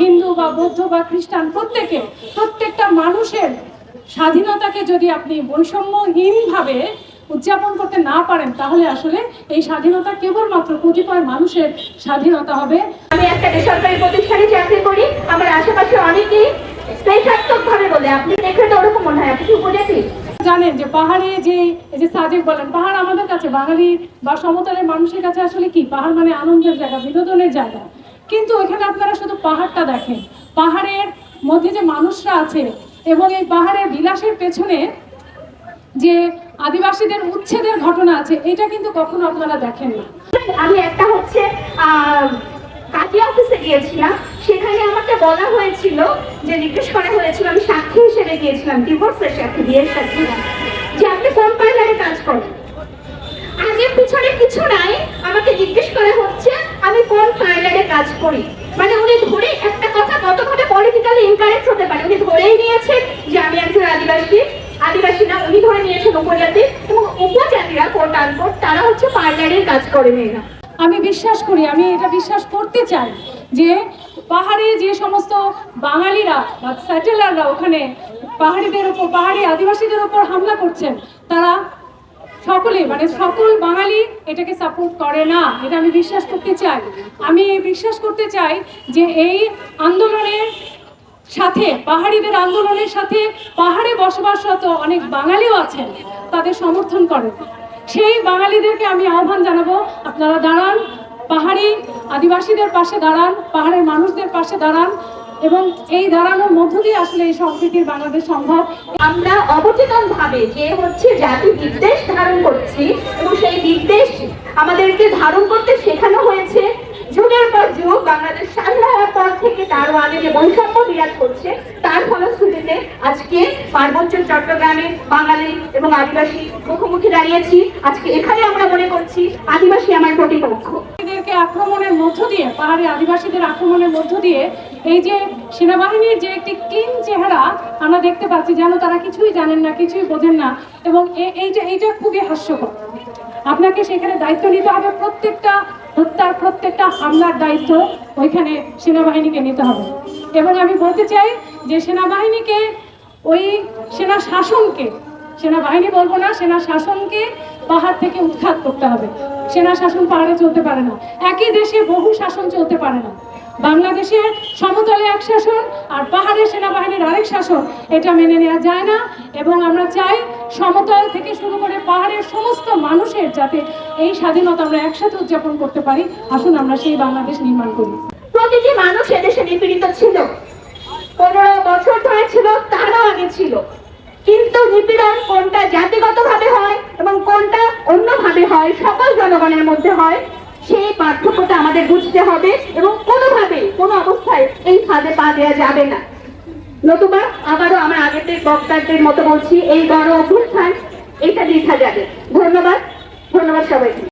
হিন্দু বা বৌদ্ধ বা খ্রিস্টান প্রত্যেকে প্রত্যেকটা মানুষের স্বাধীনতাকে যদি আপনি বৈষম্যহীনভাবে উদযাপন করতে না পারেন তাহলে আসলে এই স্বাধীনতা কেবলমাত্র কতিপয় মানুষের স্বাধীনতা হবে। আমি একটা বেসরকারি প্রতিষ্ঠানে চাকরি করি আমার আশেপাশে অনেকেই ভাবে বলে। আপনি তো ওরকম মনে হয় আপনি কি উপজাতি? জানেন যে পাহাড়ে যে এই যে সাজেক বলেন পাহাড় আমাদের কাছে বাঙালি বা সমতলের মানুষের কাছে আসলে কি? পাহাড় মানে আনন্দের জায়গা বিনোদনের জায়গা। কিন্তু ওইখানে আপনারা শুধু পাহাড়টা দেখেন। পাহাড়ের মধ্যে যে মানুষরা আছে এবং এই পাহাড়ের বিলাসের পেছনে যে আদিবাসীদের উচ্ছেদের ঘটনা আছে, এটা কিন্তু কখনো আপনারা দেখেন না। আমি একটা হচ্ছে কাকি অফিসে গিয়েছিলাম। সেখানে আমাকে বলা হয়েছিল যে, জিজ্ঞেস করা হয়েছিল, আমি সাক্ষী হিসেবে গিয়েছিলাম ডিভোর্সের সাথে, বিয়ের সাথে। যে, আপনি কোন পার্লারে কাজ করেন। আগে পিছনে কিছু নাই, আমাকে জিজ্ঞেস করা হচ্ছে কাজ করি। মানে উনি ধরে একটা কথা কতভাবে পলিটিক্যালি ইনকারেজ হতে পারে, উনি ধরেই নিয়েছেন যে আমি একজন আদিবাসী আদিবাসী না, উনি ধরে নিয়েছেন উপজাতি এবং উপজাতিরা কোট আনকোট তারা হচ্ছে পার্লারের কাজ করে মেয়েরা। আমি বিশ্বাস করি, আমি এটা বিশ্বাস করতে চাই যে পাহাড়ে যে সমস্ত বাঙালিরা বা স্যাটেলাররা ওখানে পাহাড়িদের ওপর, পাহাড়ি আদিবাসীদের ওপর হামলা করছেন, তারা সকলে মানে সকল বাঙালি এটাকে সাপোর্ট করে না। এটা আমি বিশ্বাস করতে চাই। আমি বিশ্বাস করতে চাই যে এই আন্দোলনের সাথে, পাহাড়িদের আন্দোলনের সাথে পাহাড়ে বসবাসরত অনেক বাঙালিও আছেন, তাদের সমর্থন করেন। সেই বাঙালিদেরকে আমি আহ্বান জানাব, আপনারা দাঁড়ান, পাহাড়ি আদিবাসীদের পাশে দাঁড়ান, পাহাড়ের মানুষদের পাশে দাঁড়ান এবং এই দাঁড়ানোর মধ্য দিয়ে আসলে এই সম্প্রীতির বাংলাদেশ সম্ভব। আমরা অবচেতন ভাবে যে হচ্ছে জাতি বিদ্বেষ ধারণ করছি এবং সেই বিদ্বেষ আমাদেরকে ধারণ করতে শেখানো হয়েছে। যুগের পর যুগ বাংলাদেশ স্বাধীন পর থেকে তারও আগে যে বৈষম্য বিরাজ করছে, তার ফলশ্রুতিতে আজকে পার্বত্য চট্টগ্রামে বাঙালি এবং আদিবাসী মুখোমুখি দাঁড়িয়েছি। আজকে এখানে আমরা মনে করছি আদিবাসী আমার প্রতিপক্ষ। আক্রমণের মধ্য দিয়ে, পাহাড়ি আদিবাসীদের আক্রমণের মধ্য দিয়ে এই যে সেনাবাহিনীর যে একটি ক্লিন চেহারা, আমরা দেখতে পাচ্ছি যেন তারা কিছুই জানেন না, কিছুই বোঝেন না, এবং এ- এইটা এইটা খুবই হাস্যকর। আপনাকে সেখানে দায়িত্ব নিতে হবে, প্রত্যেকটা হত্যার, প্রত্যেকটা হামলার দায়িত্ব ওইখানে সেনাবাহিনীকে নিতে হবে। এবং আমি বলতে চাই যে সেনাবাহিনীকে, ওই সেনা শাসনকে, সেনাবাহিনী বলব না, সেনা শাসনকে পাহাড় থেকে উৎখাত করতে হবে। সেনা শাসন পাহাড়ে চলতে পারে না। একই দেশে বহু শাসন চলতে পারে না। বাংলাদেশের সমতলে এক শাসন আর পাহাড়ের সেনাবাহিনীর আরেক শাসন, এটা মেনে নেওয়া যায় না। এবং আমরা চাই সমতল থেকে শুরু করে পাহাড়ের সমস্ত মানুষের যাতে এই স্বাধীনতা আমরা একসাথে উদযাপন করতে পারি। আসুন আমরা সেই বাংলাদেশ নির্মাণ করি। প্রতিটি মানুষ এদেশে নিপীড়িত ছিল। পনেরো বছর ধরে ছিল, তারও আগে ছিল। কিন্তু নিপীড়ন কোনটা জাতিগতভাবে হয় এবং কোনটা অন্যভাবে হয়, সকল জনগণের মধ্যে হয়, সেই পার্থক্যটা আমাদের বুঝতে হবে এবং কোনোভাবে কোনো অবস্থায় এই ফাঁদে পা দেওয়া যাবে না। নতুবা আবারও আমার আগের বক্তাদের মতো বলছি, এই বড় অভ্যুত্থান এটা দেখা যাবে। ধন্যবাদ। ধন্যবাদ সবাইকে।